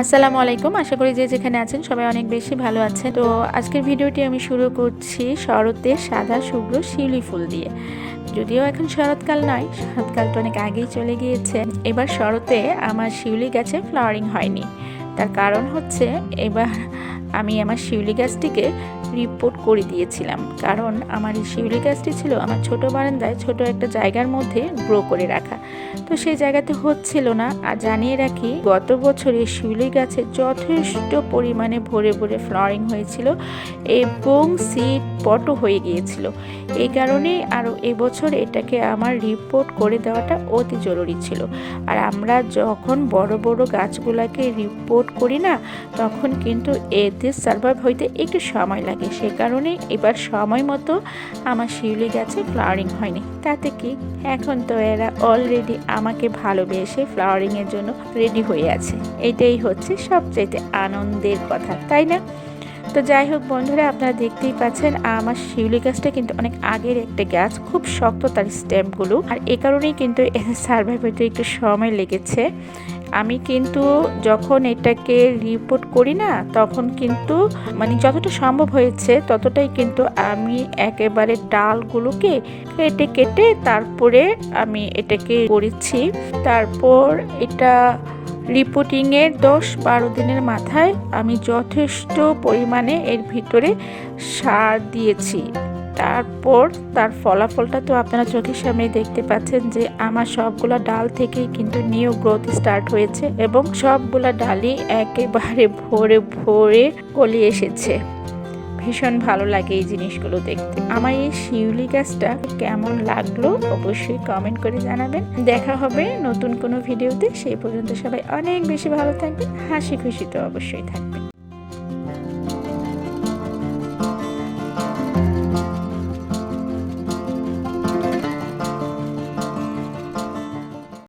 আসসালামু আলাইকুম। আশা করি যে যেখানে আছেন সবাই অনেক বেশি ভালো আছে তো আজকের ভিডিওটি আমি শুরু করছি শরতের সাদা শুভ্র শিউলি ফুল দিয়ে। যদিও এখন শরৎকাল নয়, শরৎকালটা অনেক আগেই চলে গিয়েছে। এবার শরতে আমার শিউলি গাছে ফ্লাওয়ারিং হয়নি। তার কারণ হচ্ছে এবার আমি আমার শিউলি গাছটিকে রিপোর্ট করে দিয়েছিলাম। কারণ আমার এই শিউলি গাছটি ছিল আমার ছোট বারান্দায় ছোট একটা জায়গার মধ্যে গ্রো করে রাখা। তো সেই জায়গাতে হচ্ছিল না। আর জানিয়ে রাখি, গত বছরে শিউলি গাছে যথেষ্ট পরিমাণে ভরে ভরে ফ্লাওয়ারিং হয়েছিল এবং সিড পটও হয়ে গিয়েছিল। এই কারণেই আরও এবছর এটাকে আমার রিপোর্ট করে দেওয়াটা অতি জরুরি ছিল। আর আমরা যখন বড় বড় গাছগুলোকে রিপোর্ট করি না, তখন কিন্তু এতে সার্ভাইভ হইতে একটু সময় লাগে। সে কারণে এবার সময় মতো আমার শিউলি গাছে ফ্লাওয়ারিং হয়নি। তাতে কি? এখন তো এরা অলরেডি আমাকে ভালোবেসে ফ্লাওয়ারিংয়ের জন্য রেডি হয়ে আছে। এটাই হচ্ছে সবচাইতে আনন্দের কথা, তাই না? তো যাই হোক বন্ধুরা, আপনারা দেখতেই পাচ্ছেন আমার শিউলি গাছটা কিন্তু অনেক আগের একটা গাছ, খুব শক্ত তার স্টেমগুলো আর এ কারণেই কিন্তু সার্ভাইভ হতে একটু সময় লেগেছে। আমি কিন্তু যখন এটাকে রিপোর্ট করি না, তখন কিন্তু মানে যতটা সম্ভব হয়েছে, ততটাই কিন্তু আমি একেবারে ডালগুলোকে কেটে কেটে তারপরে আমি এটাকে করেছি তারপর এটা রিপোর্টিংয়ের দশ বারো দিনের মাথায় আমি যথেষ্ট পরিমাণে এর ভিতরে সার দিয়েছি। তারপর তার ফলাফলটা তো আপনারা চোখের সামনে দেখতে পাচ্ছেন যে আমার সবগুলা ডাল থেকেই কিন্তু নিউ গ্রোথ স্টার্ট হয়েছে এবং সবগুলা ডালই একেবারে ভরে ভরে কলি এসেছে। ভীষণ ভালো লাগে এই জিনিসগুলো দেখতে। আমার এই শিউলি গাছটা কেমন লাগল অবশ্যই কমেন্ট করে জানাবেন। দেখা হবে নতুন কোনো ভিডিওতে সেই পর্যন্ত সবাই অনেক বেশি ভালো থাকবেন, হাসি খুশি তো অবশ্যই থাকবেন।